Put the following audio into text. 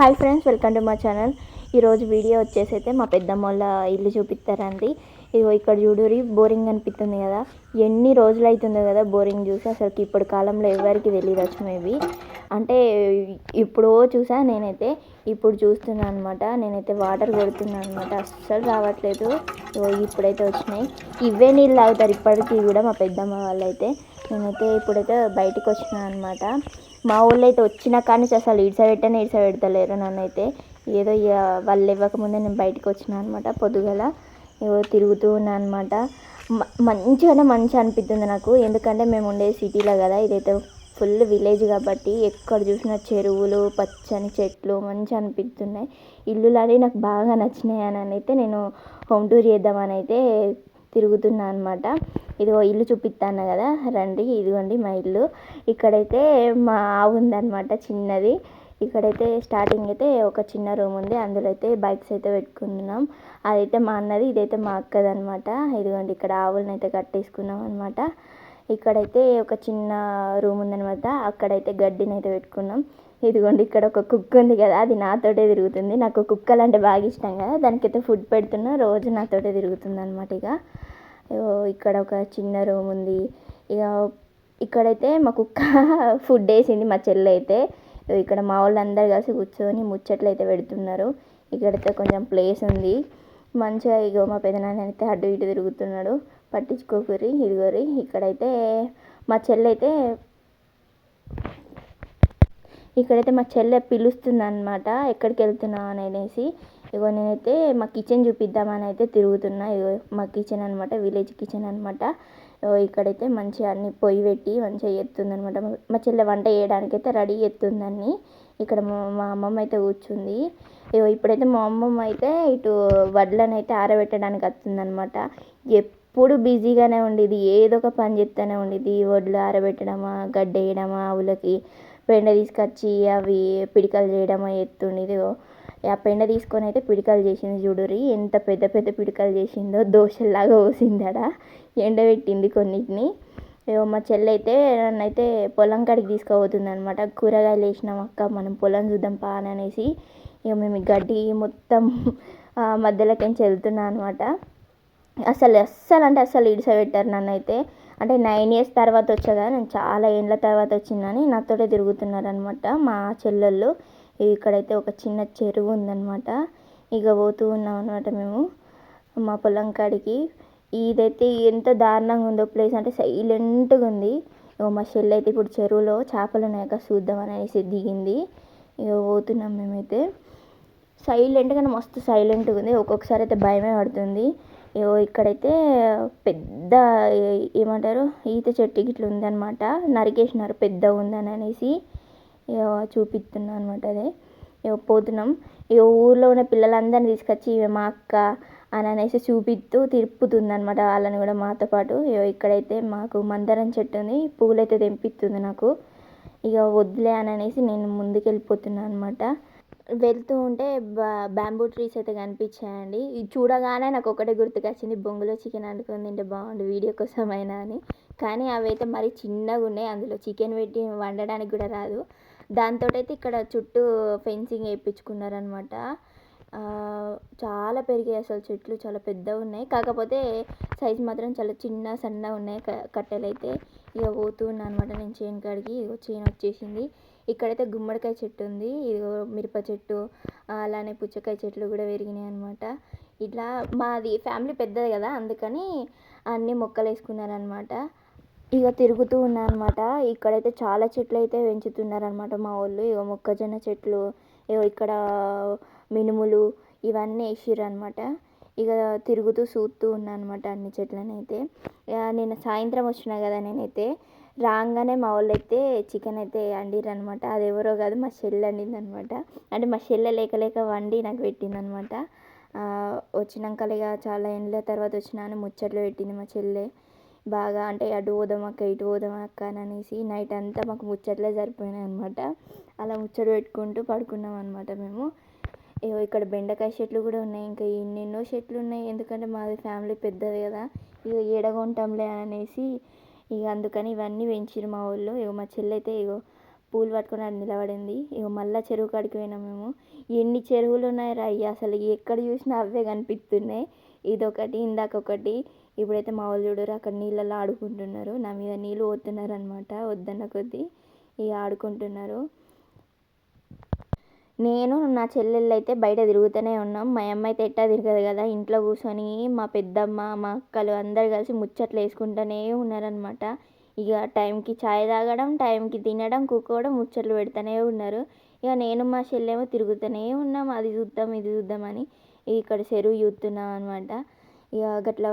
Hi friends welcome to మా channel. ఈరోజు video వచ్చేసి అయితే మా పెద్దమ్మ వాళ్ళ ఇల్లు చూపిస్తారండి. ఇదిగో ఇక్కడ చూడురి బోరింగ్ అనిపిస్తుంది కదా. ఎన్ని రోజులు అవుతుందో కదా బోరింగ్ చూసి అసలు ఇప్పుడు కాలంలో ఎవరికి తెలియదు మేబీ అంటే ఇప్పుడు చూసా నేనైతే ఇప్పుడు చూస్తున్నాను అనమాట నేనైతే వాటర్ కొడుతున్నాను అనమాట అస్సలు రావట్లేదు. ఇప్పుడైతే వచ్చినాయి. ఇవే నీళ్ళు తాగుతారు ఇప్పటికీ కూడా మా పెద్దమ్మ వాళ్ళు అయితే నేనైతే ఇప్పుడైతే బయటికి వచ్చినా అనమాట మా ఊళ్ళో అయితే వచ్చిన కానీ అసలు ఇడిస పెట్టనే ఇడిస పెడతలేరు నన్ను అయితే ఏదో ఇక వాళ్ళు ఇవ్వకముందే నేను బయటకు వచ్చిన అనమాట పొద్దుగల. ఏవో తిరుగుతూ ఉన్నా అనమాట మంచిగానే మంచి అనిపిస్తుంది నాకు. ఎందుకంటే మేము ఉండేది సిటీలో కదా ఇదైతే ఫుల్ విలేజ్ కాబట్టి ఎక్కడ చూసినా చెరువులు పచ్చని చెట్లు మంచిగా అనిపిస్తున్నాయి ఇల్లులు అది నాకు బాగా నచ్చినాయి అని అయితే నేను హోమ్ టూర్ చేద్దామని అయితే తిరుగుతున్నా అనమాట ఇదిగో ఇల్లు చూపిస్తాను కదా రండి ఇదిగోండి మా ఇల్లు. ఇక్కడైతే మా ఆవు ఉందన్నమాట చిన్నది. ఇక్కడైతే స్టార్టింగ్ అయితే ఒక చిన్న రూమ్ ఉంది. అందులో అయితే బైక్స్ అయితే పెట్టుకున్నాం అదైతే మా అన్నది ఇదైతే మా అక్కది అనమాట ఇదిగోండి ఇక్కడ ఆవులను అయితే కట్టేసుకున్నాం అనమాట ఇక్కడైతే ఒక చిన్న రూమ్ ఉందనమాట అక్కడైతే గడ్డిని అయితే పెట్టుకున్నాం. ఇదిగోండి ఇక్కడ ఒక కుక్క ఉంది కదా అది నాతోటే తిరుగుతుంది. నాకు కుక్కలు అంటే బాగా ఇష్టం కదా దానికైతే ఫుడ్ పెడుతున్నా. రోజు నాతోటే తిరుగుతుంది అనమాట ఇక. ఇక్కడ ఒక చిన్న రూమ్ ఉంది. ఇక ఇక్కడైతే మా కుక్క ఫుడ్ వేసింది మా చెల్లి అయితే ఇక్కడ మా వాళ్ళందరూ కలిసి కూర్చొని ముచ్చట్లు అయితే పెడుతున్నారు. ఇక్కడైతే కొంచెం ప్లేస్ ఉంది. మంచిగా ఇగో మా పెదనాన్న అయితే అటు ఇటు తిరుగుతున్నాడు. పట్టించుకోకరి ఇదిగోరి ఇక్కడైతే మా చెల్లైతే అయితే ఇక్కడైతే మా చెల్లె పిలుస్తుంది అనమాట ఎక్కడికి వెళ్తున్నావు అని అనేసి. ఇగో నేనైతే మా కిచెన్ చూపిద్దామని అయితే తిరుగుతున్నా. ఇగో మా కిచెన్ అనమాట విలేజ్ కిచెన్ అనమాట ఇక్కడైతే మంచిగా అన్ని పొయ్యి పెట్టి మంచిగా ఎత్తుంది అనమాట మా చెల్లె వంట చేయడానికి అయితే రెడీ ఎత్తుందని ఇక్కడ మా అమ్మమ్మ అయితే కూర్చుంది. ఇగో ఇప్పుడైతే మా అమ్మమ్మ అయితే ఇటు వడ్లను అయితే ఆరబెట్టడానికి వస్తుందనమాట ఎప్పుడు బిజీగానే ఉండేది ఏదో ఒక పని చేస్తూనే ఉండేది. వడ్లు ఆరబెట్టడమా గడ్డ వేయడమా ఆవులకి పెండ తీసుకొచ్చి అవి పిడికలు చేయడమా ఎత్తుండేది. ఆ పెండ తీసుకొని అయితే పిడికలు చేసింది చూడురి ఎంత పెద్ద పెద్ద పిడికలు చేసిందో దోశల్లాగా పోసిందడ ఎండబెట్టింది కొన్నిటిని. మా చెల్లి అయితే నన్ను అయితే పొలం కాడికి తీసుకుపోతుంది అనమాట కూరగాయలు వేసినాం అక్క మనం పొలం చూద్దాం పా అని అనేసి. ఇక మేము గడ్డి మొత్తం మధ్యలోకించి వెళ్తున్నాం అనమాట అసలు అస్సలు అంటే అస్సలు ఇడిసబెట్టారు నన్ను అయితే అంటే నైన్ ఇయర్స్ తర్వాత వచ్చా కదా నేను చాలా ఏళ్ళ తర్వాత వచ్చిందని నాతోటే తిరుగుతున్నారనమాట మా చెల్లెళ్ళు. ఇక్కడైతే ఒక చిన్న చెరువు ఉందన్నమాట. ఇక పోతూ ఉన్నాం అనమాట మేము. మా పొలం కాడికి. ఇదైతే ఎంత దారుణంగా ఉందో ప్లేస్ అంటే సైలెంట్గా ఉంది. మా చెల్లి అయితే ఇప్పుడు చెరువులో చేపలు ఉన్నాయక చూద్దాం అనేసి దిగింది. ఇక పోతున్నాం మేమైతే. సైలెంట్గా మస్తు సైలెంట్గా ఉంది. ఒక్కొక్కసారి అయితే భయమే పడుతుంది. ఇగో ఇక్కడైతే పెద్ద ఏమంటారు? ఈత చెట్టు ఇట్లా ఉందన్నమాట. నరికేసినారు పెద్దగా ఉందని అనేసి. చూపిస్తున్నాను అనమాట అదే. ఇక పోతున్నాం. ఇక ఊళ్ళో ఉన్న పిల్లలందరిని తీసుకొచ్చి ఇక మా అక్క అని అనేసి చూపిస్తూ తిప్పుతుంది అనమాట వాళ్ళని కూడా మాతో పాటు. ఇక్కడైతే మాకు మందరం చెట్టు ఉంది. పువ్వులైతే తెంపిస్తుంది నాకు. ఇక వద్దులే అని అనేసి నేను ముందుకు వెళ్ళిపోతున్నాను అనమాట వెళ్తూ ఉంటే బా బ్యాంబూ ట్రీస్ అయితే కనిపించాయండి. ఇది చూడగానే నాకు ఒకటే గుర్తుకొచ్చింది. బొంగులో చికెన్ వండుకొని తింటే బాగుండు వీడియో కోసమైనా అని. కానీ అవి అయితే మరి చిన్నగా ఉన్నాయి అందులో చికెన్ పెట్టి వండడానికి కూడా రాదు. దాంతో అయితే ఇక్కడ చుట్టూ ఫెన్సింగ్ వేయించుకున్నారనమాట చాలా పెరిగాయి అసలు చెట్లు చాలా పెద్దగా ఉన్నాయి. కాకపోతే సైజ్ మాత్రం చాలా చిన్న సన్నగా ఉన్నాయి కట్టెలు అయితే ఇక పోతూ ఉన్నాను అనమాట నేను చేను కాడికి ఇగో చేను వచ్చేసింది. ఇక్కడైతే గుమ్మడికాయ చెట్టు ఉంది. ఇదిగో మిరప చెట్టు అలానే పుచ్చకాయ చెట్లు కూడా పెరిగినాయి అనమాట ఇట్లా మాది ఫ్యామిలీ పెద్దది కదా అందుకని అన్ని మొక్కలు వేసుకున్నారనమాట ఇక తిరుగుతూ ఉన్నా అనమాట ఇక్కడైతే చాలా చెట్లు అయితే పెంచుతున్నారనమాట మా వాళ్ళు ఇక మొక్కజొన్న చెట్లు ఇగో ఇక్కడ మినుములు ఇవన్నీ వేసిర్రు అనమాట ఇక తిరుగుతూ చూస్తూ ఉన్నా అనమాట అన్ని చెట్లను అయితే నేను సాయంత్రం వచ్చిన కదా నేనైతే రాగానే మా వాళ్ళు అయితే చికెన్ అయితే వండిర్రు అనమాట అది ఎవరో కాదు మా చెల్లె వండింది అనమాట అంటే మా చెల్లె లేక లేక వండి నాకు పెట్టింది అనమాట వచ్చినాక ఇక చాలా ఏళ్ళ తర్వాత వచ్చినా అని ముచ్చట్లు పెట్టింది మా చెల్లె బాగా అంటే అటు పోదాం అక్క ఇటు పోదాం అక్క అని అనేసి నైట్ అంతా మాకు ముచ్చట్లే సరిపోయినాయి అనమాట అలా ముచ్చట పెట్టుకుంటూ పడుకున్నాం అనమాట మేము. ఇక్కడ బెండకాయ చెట్లు కూడా ఉన్నాయి ఇంకా ఎన్నెన్నో చెట్లు ఉన్నాయి. ఎందుకంటే మాది ఫ్యామిలీ పెద్దది కదా ఇక ఏడగొంటాంలే అనేసి ఇక అందుకని ఇవన్నీ పెంచిర్రు మా ఊళ్ళో. ఇగో మా చెల్లి అయితే ఇగో పూలు పట్టుకొని ఆడ నిలబడింది. ఇక మళ్ళీ చెరువు కాడికి పోయినాం మేము. ఎన్ని చెరువులు ఉన్నాయి రా అసలు ఎక్కడ చూసినా అవే కనిపిస్తున్నాయి. ఇదొకటి ఇందాక ఒకటి ఇప్పుడైతే మా వాళ్ళు చూడరు అక్కడ నీళ్ళల్లో ఆడుకుంటున్నారు. నా మీద నీళ్ళు పోతున్నారు అనమాట వద్దన్న కొద్దీ. ఇక ఆడుకుంటున్నారు. నేను నా చెల్లెళ్ళు అయితే బయట తిరుగుతూనే ఉన్నాం. మా అమ్మ అయితే ఎట్టా తిరగదు కదా ఇంట్లో కూర్చొని మా పెద్దమ్మ మా అక్కలు అందరు కలిసి ముచ్చట్లు వేసుకుంటూనే ఉన్నారనమాట ఇక టైంకి చాయ్ తాగడం టైంకి తినడం కూకోవడం ముచ్చట్లు పెడుతూనే ఉన్నారు. ఇక నేను మా చెల్లెమో తిరుగుతూనే ఉన్నాం. అది చూద్దాం ఇది చూద్దామని ఇక్కడ చెరువు చూస్తున్నాం అనమాట ఇక గట్లా